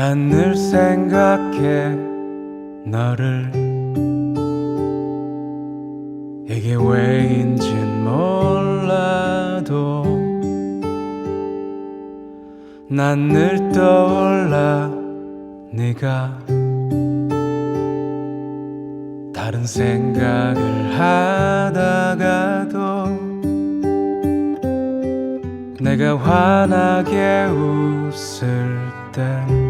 난 늘 생각해 너를. 이게 왜인진 몰라도 난 늘 떠올라 네가 다른 생각을 하다가도 내가 환하게 웃을 때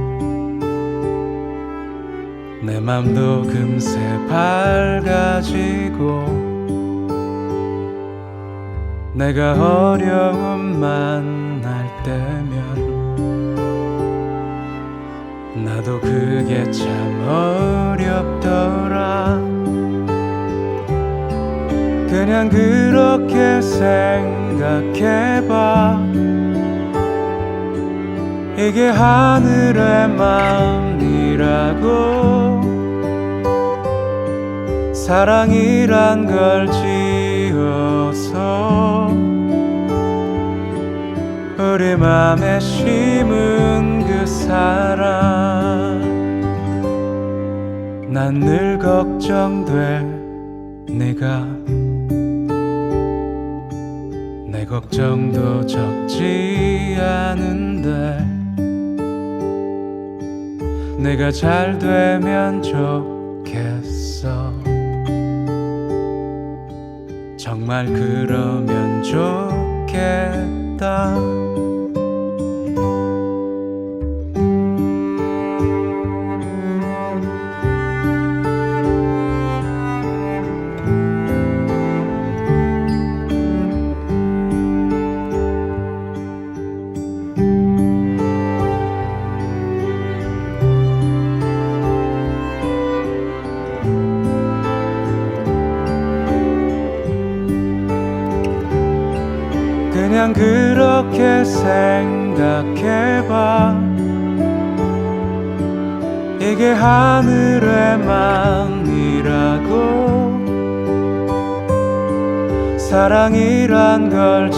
내 맘도 금세 밝아지고 내가 어려움 만날 때면 나도 그게 참 어렵더라. 그냥 그렇게 생각해봐. 이게 하늘의 마음이라고 사랑이란 걸 지어서 우리 맘에 심은 그 사랑. 난 늘 걱정돼 네가 내 걱정도 적지 내가 잘 되면 좋겠어. 정말 그러면 좋겠다 그냥 그렇게 생각해봐. 이게 하늘의 마음이라고. 사랑이란 걸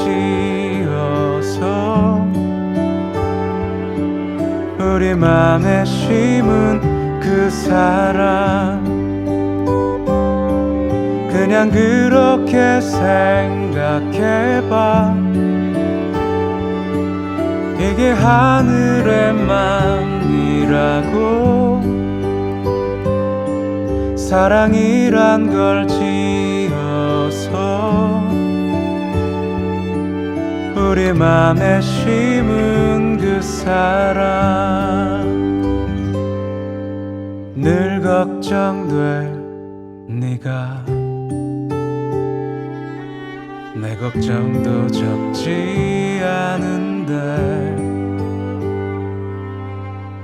지어서 우리 맘에 심은 그 사랑 그냥 그렇게 생각해봐. 이게 하늘의 마음이라고. 사랑이란 걸 지어서 우리 맘에 심은 그 사랑. 늘 걱정돼 네가 내 걱정도 적지 않은데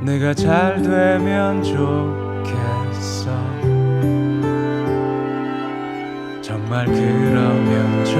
내가 잘 되면 좋겠어. 정말 그러면 좋겠어